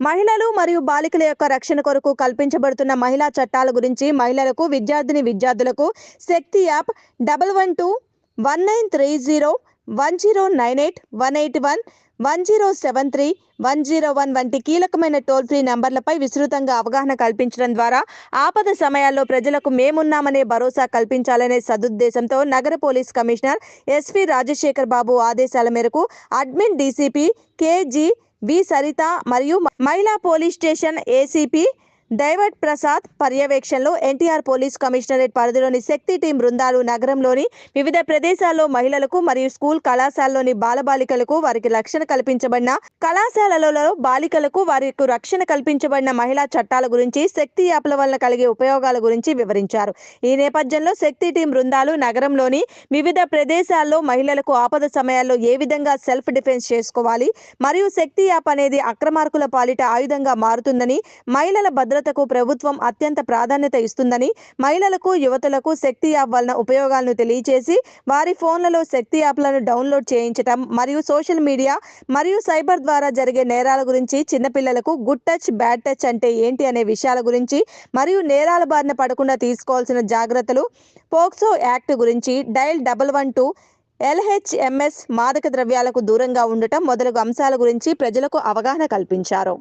మహిళలు మరియు బాలికల యొక్క రక్షణ కొరకు కల్పించబడుతున్న మహిళా చట్టాల గురించి మహిళలకు విద్యార్థిని విద్యార్థులకు Shakti app double one two one nine three zero one zero nine eight one eight one one zero seven three one zero one వంటి కీలకమైన టోల్ ఫ్రీ నంబర్లపై విస్తృతంగా అవగాహన కల్పించడం ద్వారా ఆపద సమయాల్లో ప్రజలకు మేమున్నామనే భరోసా కల్పించాలనే సదుద్దేశంతో నగర police commissioner SV Rajasekhar Babu ఆదేశాల మేరకు admin DCP KG V Saritha మరియు మహిళా పోలీస్ స్టేషన్ ఏసీపీ డైవర్ట్ ప్రసాద్ పర్యవేక్షణలో ఎన్టీఆర్ పోలీస్ కమిషనరేట్ పరిధిలోని శక్తి టీం బృందాలు నగరంలోని వివిధ ప్రదేశాల్లో మహిళలకు మరియు స్కూల్ కళాశాలలోని బాలబాలికలకు వారికి రక్షణ కల్పించబడిన కళాశాలలలో బాలికలకు వారికి రక్షణ కల్పించబడిన మహిళా చట్టాల గురించి శక్తి యాప్ల వల్ల కలిగే ఉపయోగాల గురించి వివరించారు. ఈ నేపథ్యంలో శక్తి టీం బృందాలు నగరంలోని వివిధ ప్రదేశాల్లో మహిళలకు ఆపద సమయాల్లో ఏ విధంగా సెల్ఫ్ డిఫెన్స్ చేసుకోవాలి మరియు శక్తి యాప్ అనేది అక్రమార్కుల పాలిట ఆయుధంగా మారుతుందని మహిళల భద్రతకు ప్రభుత్వం అత్యంత ప్రాధాన్యత ఇస్తుందని మహిళలకు యువతులకు శక్తి యాప్ వలన ఉపయోగాలను తెలియచేసి వారి ఫోన్లలో శక్తి యాప్లను డౌన్లోడ్ చేయించటం మరియు సోషల్ మీడియా మరియు సైబర్ ద్వారా జరిగే నేరాల గురించి చిన్నపిల్లలకు గుడ్ టచ్ బ్యాడ్ టచ్ అంటే ఏంటి అనే విషయాల గురించి మరియు నేరాల బారిన పడకుండా తీసుకోవాల్సిన జాగ్రత్తలు పోక్సో యాక్ట్ గురించి dial double one two LHMS మాదక ద్రవ్యాలకు దూరంగా ఉండటం మొదలగు అంశాల గురించి ప్రజలకు అవగాహన కల్పించారు.